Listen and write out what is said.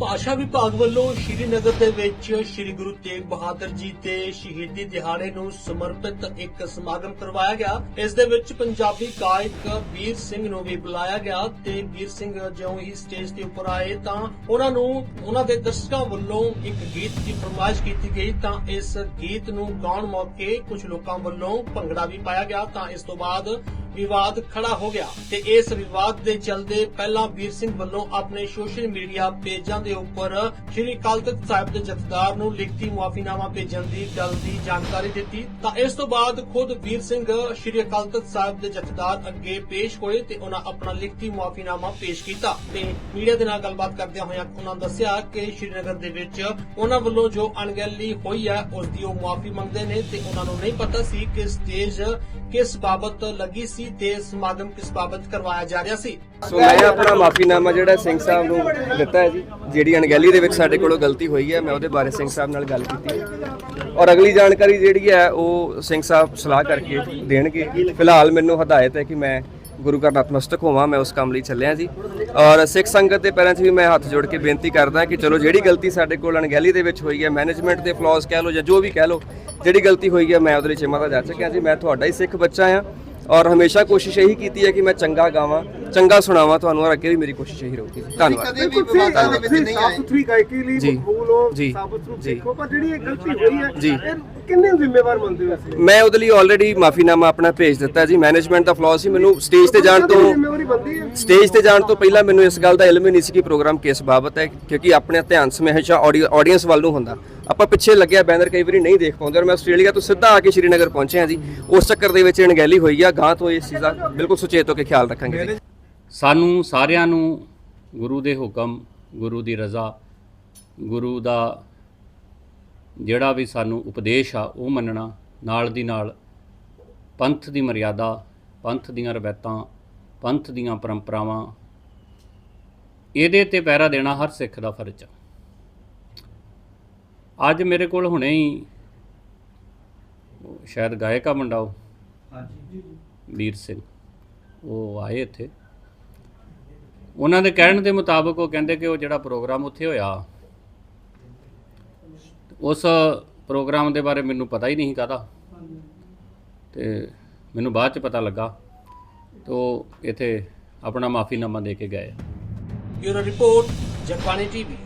ਭਾਸ਼ਾ ਵਿਭਾਗ ਵੱਲੋਂ ਸ਼੍ਰੀਨਗਰ ਦੇ ਵਿੱਚ ਸ਼੍ਰੀ ਗੁਰੂ ਤੇਗ ਬਹਾਦਰ ਜੀ ਦੇ ਸ਼ਹੀਦੀ ਦਿਹਾੜੇ ਨੂੰ ਸਮਰਪਿਤ ਇੱਕ ਸਮਾਗਮ ਕਰਵਾਇਆ ਗਿਆ। ਇਸ ਦੇ ਵਿੱਚ ਪੰਜਾਬੀ ਗਾਇਕ ਵੀਰ ਸਿੰਘ ਨੂੰ ਵੀ ਬੁਲਾਇਆ ਗਿਆ ਤੇ ਵੀਰ ਸਿੰਘ ਜਿਉਂ ਹੀ ਸਟੇਜ ਤੇ ਉੱਪਰ ਆਏ ਤਾਂ ਉਹਨਾਂ ਨੂੰ, ਉਹਨਾਂ ਦੇ ਦਰਸ਼ਕਾਂ ਵੱਲੋਂ ਇੱਕ ਗੀਤ ਦੀ ਫਰਮਾਇਸ਼ ਕੀਤੀ ਗਈ ਤਾਂ ਇਸ ਗੀਤ ਨੂੰ ਗਾਉਣ ਮੌਕੇ ਕੁਝ ਲੋਕਾਂ ਵੱਲੋਂ ਭੰਗੜਾ ਵੀ ਪਾਇਆ ਗਿਆ ਤਾਂ ਇਸ ਤੋਂ ਬਾਅਦ ਵਿਵਾਦ ਖੜਾ ਹੋ ਗਿਆ ਤੇ ਇਸ ਵਿਵਾਦ ਦੇ ਚਲਦੇ ਪਹਿਲਾਂ ਵੀਰ ਸਿੰਘ ਵੱਲੋਂ ਆਪਣੇ ਸੋਸ਼ਲ ਮੀਡੀਆ ਪੇਜਾਂ ਦੇ ਉੱਪਰ ਸ਼੍ਰੀ ਅਕਾਲ ਤਖਤ ਸਾਹਿਬ ਦੇ ਜਥੇਦਾਰ ਨੂੰ ਲਿਖਤੀ ਮੁਆਫੀਨਾਮਾ ਭੇਜਣ ਦੀ ਗੱਲ ਦੀ ਜਾਣਕਾਰੀ ਦਿੱਤੀ। ਤਾਂ ਇਸ ਤੋਂ ਬਾਅਦ ਖੁਦ ਵੀਰ ਸਿੰਘ ਸ਼੍ਰੀ ਅਕਾਲ ਤਖਤ ਸਾਹਿਬ ਦੇ ਜਥੇਦਾਰ ਅੱਗੇ ਪੇਸ਼ ਹੋਏ ਤੇ ਉਹਨਾਂ ਆਪਣਾ ਲਿਖਤੀ ਮੁਆਫੀਨਾਮਾ ਪੇਸ਼ ਕੀਤਾ ਤੇ ਮੀਡੀਆ ਦੇ ਨਾਲ ਗੱਲਬਾਤ ਕਰਦਿਆਂ ਹੋਇਆਂ ਉਹਨਾਂ ਦੱਸਿਆ ਕਿ ਸ਼੍ਰੀਨਗਰ ਦੇ ਵਿੱਚ ਉਹਨਾਂ ਵੱਲੋਂ ਜੋ ਅਣਗਹਿਲੀ ਹੋਈ ਹੈ, ਉਸ ਦੀ ਉਹ ਮੁਆਫੀ ਮੰਗਦੇ ਨੇ ਤੇ ਉਹਨਾਂ ਨੂੰ ਨਹੀਂ ਪਤਾ ਸੀ ਕਿ ਸਟੇਜ ਕਿਸ ਬਾਬਤ ਲੱਗੀ ਸੀ ਤੇ ਸਮਾਗਮ ਕਿਸ ਬਾਬਤ ਕਰਵਾਇਆ ਜਾ ਰਿਹਾ ਸੀ? ਸੋ ਮੈਂ ਆਪਣਾ ਮਾਫੀਨਾਮਾ ਜਿਹੜਾ ਸਿੰਘ ਸਾਹਿਬ ਨੂੰ ਦਿੱਤਾ ਹੈ ਜੀ, ਜਿਹੜੀ ਅਣਗਹਿਲੀ ਦੇ ਵਿੱਚ ਸਾਡੇ ਕੋਲੋਂ ਗਲਤੀ ਹੋਈ ਹੈ, ਮੈਂ ਉਹਦੇ ਬਾਰੇ ਸਿੰਘ ਸਾਹਿਬ ਨਾਲ ਗੱਲ ਕੀਤੀ ਹੈ। ਔਰ ਅਗਲੀ ਜਾਣਕਾਰੀ ਜਿਹੜੀ ਹੈ, ਉਹ ਸਿੰਘ ਸਾਹਿਬ ਸਲਾਹ ਕਰਕੇ ਦੇਣਗੇ। ਫਿਲਹਾਲ ਮੈਨੂੰ ਹਦਾਇਤ ਹੈ ਕਿ ਮੈਂ ਗੁਰੂ ਘਰ ਨਤਮਸਤਕ ਹੋਵਾਂ, ਮੈਂ ਉਸ ਕੰਮ ਲਈ ਚੱਲਿਆ ਜੀ। ਔਰ ਸਿੱਖ ਸੰਗਤ ਦੇ ਪੈਰਾਂ 'ਚ ਵੀ ਮੈਂ ਹੱਥ ਜੋੜ ਕੇ ਬੇਨਤੀ ਕਰਦਾ ਕਿ ਚਲੋ ਜਿਹੜੀ ਗਲਤੀ ਸਾਡੇ ਕੋਲ ਅਣਗਹਿਲੀ ਦੇ ਵਿੱਚ ਹੋਈ ਹੈ ਮੈਨੇਜਮੈਂਟ ਦੇ ਫਲॉज ਕਹਿ ਲਓ ਜਾਂ ਜੋ ਵੀ ਕਹਿ ਲਓ, ਜਿਹੜੀ ਗਲਤੀ ਹੋਈ ਹੈ, ਮੈਂ ਉਹਦੇ ਲਈ ਚਿਮਾ ਦਾ ਜਾ ਸਕਿਆ ਜੀ। ਮੈਂ ਤੁਹਾਡਾ ਹੀ ਸਿੱਖ ਬੱਚਾ ਆ ਔਰ ਹਮੇਸ਼ਾ ਕੋਸ਼ਿਸ਼ ਇਹੀ ਕੀਤੀ ਹੈ ਕਿ ਮੈਂ ਚੰਗਾ ਗਾਵਾਂ ਚੰਗਾ ਸੁਣਾਵਾਂ ਤੁਹਾਨੂੰ ਔਰ ਅੱਗੇ ਵੀ ਮੇਰੀ ਕੋਸ਼ਿਸ਼ ਇਹੀ ਰਹੂਗੀ ਜੀ। ਧੰਨਵਾਦ ਵੀ ਵਿਵਾਦਾਂ ਦੇ ਵਿੱਚ ਨਹੀਂ ਆਏ ਸੁਥਰੀ ਗਾਇਕੀ ਲਈ ਜੀ। ਮਕਬੂਲ ਹੋ ਜੀ। ਸਾਬਤ ਰੂਪ ਜੀ। ਸਿੱਖੋ ਪਰ ਜਿਹੜੀ ਇਹ ਗਲਤੀ ਹੋਈ ਹੈ ਕਿੰਨੇ ਜ਼ਿੰਮੇਵਾਰ ਮੰਨਦੇ ਹੋ ਲਈ ਮੈਂ ਉਹਦੇ ਲਈ ਆਲਰੇਡੀ ਮਾਫੀਨਾਮਾ ਆਪਣਾ ਭੇਜ ਦਿੱਤਾ ਜੀ ਮੈਨੇਜਮੈਂਟ ਦਾ ਫਲॉ ਸੀ ਮੈਨੂੰ ਸਟੇਜ ਤੇ ਜਾਣ ਤੋਂ ਸਟੇਜ ਤੇ ਜਾਣ ਤੋਂ ਪਹਿਲਾਂ ਮੈਨੂੰ ਇਸ ਗੱਲ ਦਾ ਇਲਮ ਹੀ ਨਹੀਂ ਸੀ ਕਿ ਪ੍ਰੋਗਰਾਮ ਕਿਸ ਬਾਬਤ ਹੈ ਕਿਉਂਕਿ ਆਪਣੇ ਧਿਆਨ ਸਮੇਂ ਹਮੇਸ਼ਾ ਆਡੀਅנס ਵੱਲ ਨੂੰ ਹੁੰਦਾ ਆਪਾਂ ਪਿੱਛੇ ਲੱਗਿਆ ਬੈਨਰ ਕਈ ਵਾਰੀ ਨਹੀਂ ਦੇਖ ਪਾਉਂਦੇ ਔਰ ਮੈਂ ਆਸਟ੍ਰੇਲੀਆ ਤੋਂ ਸਿੱਧਾ ਆ ਕੇ ਸ਼੍ਰੀਨਗਰ ਪਹੁੰਚਿਆ ਜੀ। ਉਸ ਚੱਕਰ ਦੇ ਵਿੱਚ ਅਣਗਹਿਲੀ ਹੋਈ ਆ ਗਾਂ ਤੋਂ ਇਸ ਚੀਜ਼ ਦਾ ਬਿਲਕੁਲ ਸੁਚੇਤ ਹੋ ਕੇ ਖਿਆਲ ਰੱਖਾਂਗੇ ਜੀ। ਸਾਨੂੰ ਸਾਰਿਆਂ ਨੂੰ ਗੁਰੂ ਦੇ ਹੁਕਮ, ਗੁਰੂ ਦੀ ਰਜ਼ਾ, ਗੁਰੂ ਦਾ ਜਿਹੜਾ ਵੀ ਸਾਨੂੰ ਉਪਦੇਸ਼ ਆ, ਉਹ ਮੰਨਣਾ, ਨਾਲ ਦੀ ਨਾਲ ਪੰਥ ਦੀ ਮਰਿਆਦਾ, ਪੰਥ ਦੀਆਂ ਰਵਾਇਤਾਂ, ਪੰਥ ਦੀਆਂ ਪਰੰਪਰਾਵਾਂ, ਇਹਦੇ ਤੇ ਪਹਿਰਾ ਦੇਣਾ ਹਰ ਸਿੱਖ ਦਾ ਫਰਜ਼ ਆ। ਅੱਜ ਮੇਰੇ ਕੋਲ ਹੁਣੇ ਹੀ ਸ਼ਾਇਦ ਗਾਇਕਾ ਮੁੰਡਾ ਉਹ। ਵੀਰ ਸਿੰਘ। ਉਹ ਆਏ ਇੱਥੇ। ਉਹਨਾਂ ਦੇ ਕਹਿਣ ਦੇ ਮੁਤਾਬਕ ਉਹ ਕਹਿੰਦੇ ਕਿ ਉਹ ਜਿਹੜਾ ਪ੍ਰੋਗਰਾਮ ਉੱਥੇ ਹੋਇਆ ਉਸ ਪ੍ਰੋਗਰਾਮ ਦੇ ਬਾਰੇ ਮੈਨੂੰ ਪਤਾ ਹੀ ਨਹੀਂ ਕਾਹਦਾ। ਤੇ ਮੈਨੂੰ ਬਾਅਦ ਚ ਪਤਾ ਲੱਗਾ ਤੋ ਇੱਥੇ ਆਪਣਾ ਮਾਫੀਨਾਮਾ ਦੇ ਕੇ ਗਏ ਬਿਊਰੋ ਰਿਪੋਰਟ ਜਗਬਾਣੀ ਟੀਵੀ।